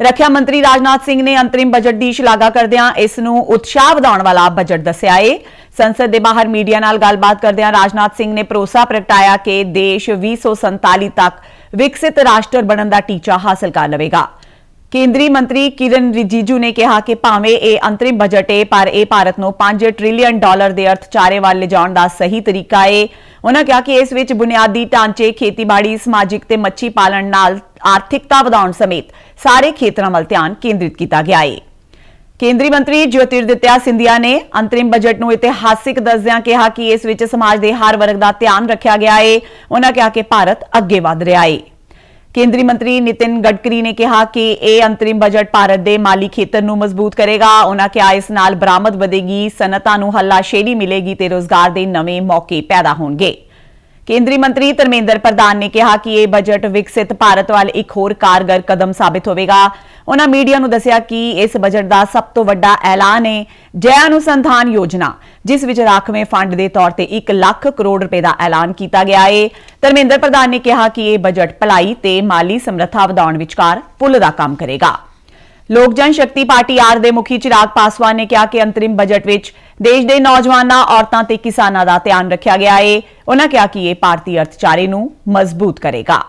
ਰੱਖਿਆ ਮੰਤਰੀ ਰਾਜਨਾਥ ਸਿੰਘ ਨੇ ਅੰਤਰਿਮ ਬਜਟ ਦੀ ਸ਼ਲਾਘਾ ਕਰਦਿਆਂ ਇਸ ਨੂੰ ਉਤਸ਼ਾਹ ਵਧਾਉਣ ਵਾਲਾ ਬਜਟ ਦੱਸਿਆ ਏ। ਸੰਸਦ ਦੇ ਬਾਹਰ ਮੀਡੀਆ ਨਾਲ ਗੱਲਬਾਤ ਕਰਦਿਆਂ ਰਾਜਨਾਥ ਸਿੰਘ ਨੇ ਭਰੋਸਾ ਪ੍ਰਗਟਾਇਆ ਕਿ ਦੇਸ਼ 2047 ਤੱਕ ਵਿਕਸਿਤ ਰਾਸ਼ਟਰ ਬਣਨ ਦਾ ਟੀਚਾ ਹਾਸਲ ਕਰ ਲਵੇਗਾ। ਕੇਂਦਰੀ ਮੰਤਰੀ ਕਿਰਨ ਰਿਜੀਜੂ ਨੇ ਕਿਹਾ ਕਿ ਭਾਵੇਂ ਇਹ ਅੰਤਰਿਮ ਬਜਟ ਹੈ ਪਰ ਇਹ ਭਾਰਤ ਨੂੰ 5 ਟ੍ਰਿਲੀਅਨ ਡਾਲਰ ਦੇ ਅਰਥਚਾਰੇ ਵੱਲ ਲਿਜਾਉਣ ਦਾ ਸਹੀ ਤਰੀਕਾ ਹੈ ਉਹਨਾਂ ਕਿਹਾ ਕਿ ਇਸ ਵਿੱਚ ਬੁਨਿਆਦੀ ਢਾਂਚੇ, ਖੇਤੀਬਾੜੀ, ਸਮਾਜਿਕ ਤੇ ਮੱਛੀ ਪਾਲਣ ਨਾਲ ਆਰਥਿਕਤਾ ਵਧਾਉਣ ਸਮੇਤ ਸਾਰੇ ਖੇਤਰਾਂ ਵੱਲ ਧਿਆਨ ਕੇਂਦਰਿਤ ਕੀਤਾ ਗਿਆ ਹੈ ਕੇਂਦਰੀ ਮੰਤਰੀ ਜੋਤਿਰਦਿੱਤਿਆ ਸਿੰਧੀਆ ਨੇ ਅੰਤਰਿਮ ਬਜਟ ਨੂੰ ਇਤਿਹਾਸਿਕ ਦੱਸਦਿਆਂ ਕਿਹਾ ਕਿ ਇਸ ਵਿੱਚ ਸਮਾਜ ਦੇ ਹਰ ਵਰਗ ਦਾ ਧਿਆਨ ਰੱਖਿਆ ਗਿਆ ਹੈ ਉਹਨਾਂ ਕਿਹਾ ਕਿ ਭਾਰਤ ਅੱਗੇ ਵਧ ਰਿਹਾ ਹੈ ਕੇਂਦਰੀ ਮੰਤਰੀ ਨਿਤਿਨ ਗਡਕਰੀ ਨੇ ਕਿਹਾ ਕਿ ਇਹ ਅੰਤਰਿਮ ਬਜਟ ਭਾਰਤ ਦੇ ਮਾਲੀ ਖੇਤਰ ਨੂੰ ਮਜ਼ਬੂਤ ਕਰੇਗਾ। ਉਹਨਾਂ ਕਿਹਾ ਇਸ ਨਾਲ ਬਰਾਮਦ ਵਧੇਗੀ, ਸਨਅਤਾਂ ਨੂੰ ਹੱਲਾਸ਼ੇਰੀ ਮਿਲੇਗੀ ਤੇ ਰੋਜ਼ਗਾਰ ਦੇ ਨਵੇਂ ਮੌਕੇ ਪੈਦਾ ਹੋਣਗੇ। ਕੇਂਦਰੀ ਮੰਤਰੀ ਧਰਮੇਂਦਰ ਪ੍ਰਧਾਨ ਨੇ ਕਿਹਾ ਕਿ ਇਹ ਬਜਟ ਵਿਕਸਿਤ ਭਾਰਤ ਵੱਲ ਇੱਕ ਹੋਰ ਕਾਰਗਰ ਕਦਮ ਸਾਬਿਤ ਹੋਵੇਗਾ। ਉਹਨਾਂ ਮੀਡੀਆ ਨੂੰ ਦੱਸਿਆ ਕਿ ਇਸ ਬਜਟ ਦਾ ਸਭ ਤੋਂ ਵੱਡਾ ਐਲਾਨ ਹੈ ਜੈ ਅਨੁਸੰਧਾਨ ਯੋਜਨਾ, ਜਿਸ ਵਿੱਚ ਰਾਖਵੇਂ ਫੰਡ ਦੇ ਤੌਰ ਤੇ 1 ਲੱਖ ਕਰੋੜ ਰੁਪਏ ਦਾ ਐਲਾਨ ਕੀਤਾ ਗਿਆ ਹੈ ਧਰਮੇਂਦਰ ਪ੍ਰਧਾਨ ਨੇ ਕਿਹਾ ਕਿ ਇਹ ਬਜਟ ਭਲਾਈ ਤੇ ਮਾਲੀ ਸਮਰੱਥਾ ਵਧਾਉਣ ਵਿਚਕਾਰ ਪੁਲ ਦਾ ਕੰਮ ਕਰੇਗਾ। ਲੋਕ ਜਨ ਸ਼ਕਤੀ ਪਾਰਟੀ ਆਰ ਦੇ ਮੁਖੀ ਚਿਰਾਗ ਪਾਸਵਾਨ ਨੇ ਕਿਹਾ ਕਿ ਅੰਤਰਿਮ ਬਜਟ ਵਿੱਚ ਦੇਸ਼ ਦੇ ਨੌਜਵਾਨਾਂ, ਔਰਤਾਂ ਤੇ ਕਿਸਾਨਾਂ ਦਾ ਧਿਆਨ ਰੱਖਿਆ ਗਿਆ ਹੈ ਉਹਨਾਂ ਕਿਹਾ ਕਿ ਇਹ ਭਾਰਤੀ ਅਰਥਚਾਰੇ ਨੂੰ ਮਜ਼ਬੂਤ ਕਰੇਗਾ।